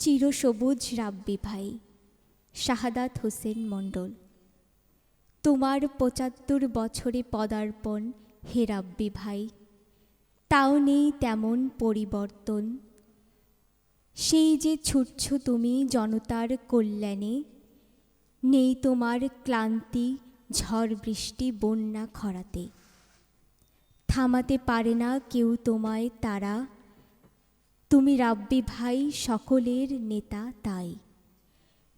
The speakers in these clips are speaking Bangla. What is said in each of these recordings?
চিরসবুজ রাব্বি ভাই, শাহাদাত হোসেন মণ্ডল। তোমার পঁচাত্তর বছরে পদার্পণ হে রাব্বি ভাই, তাও নেই তেমন পরিবর্তন। সেই যে ছুটছ তুমি জনতার কল্যাণে, নেই তোমার ক্লান্তি, ঝড় বৃষ্টি, বন্যা খরাতে। থামাতে পারে না কেউ তোমায় তারা তুমি রাব্বি ভাই, সকলের নেতা তাই।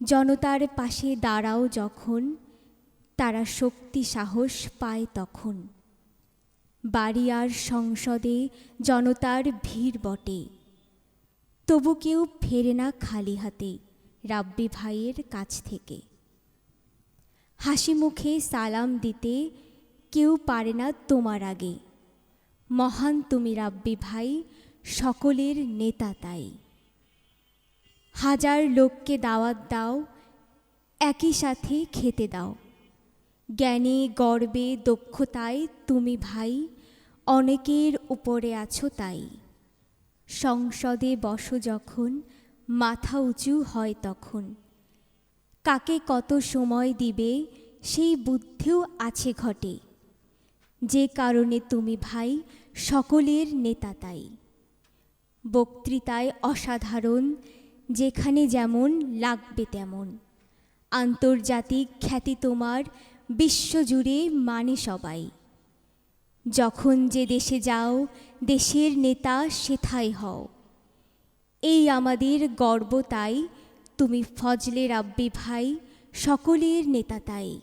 জনতার পাশে দাঁড়াও যখন, তারা শক্তি সাহস পায় তখন। বাড়ি আর সংসদে জনতার ভিড় বটে। তবু কেউ ফেরে না খালি হাতে রাব্বি ভাইয়ের কাছ থেকে। হাসি মুখে সালাম দিতে কেউ পারে না তোমার আগে। মহান তুমি রাব্বি ভাই সকলের নেতা তাই। হাজার লোককে দাওয়াত দাও, একই সাথে খেতে দাও। জ্ঞানে, গর্বে, দক্ষতায় তুমি ভাই, অনেকের উপরে আছো তাই। সংসদে বসো যখন, মাথা উঁচু হয় তখন। কাকে কত সময় দিবে, সেই বুদ্ধিও আছে ঘটে। যে কারণে তুমি ভাই, সকলের নেতা তাই। বক্তৃতায় অসাধারণ, যেখানে যেমন লাগবে তেমন। আন্তর্জাতিক খ্যাতি তোমার, বিশ্বজুড়ে মানে সবাই। যখন যে দেশে যাও, দেশের নেতা সেথায় হও। এই আমাদের গর্ব তাই, তুমি ফজলে রাব্বি ভাই, সকলের নেতা তাই।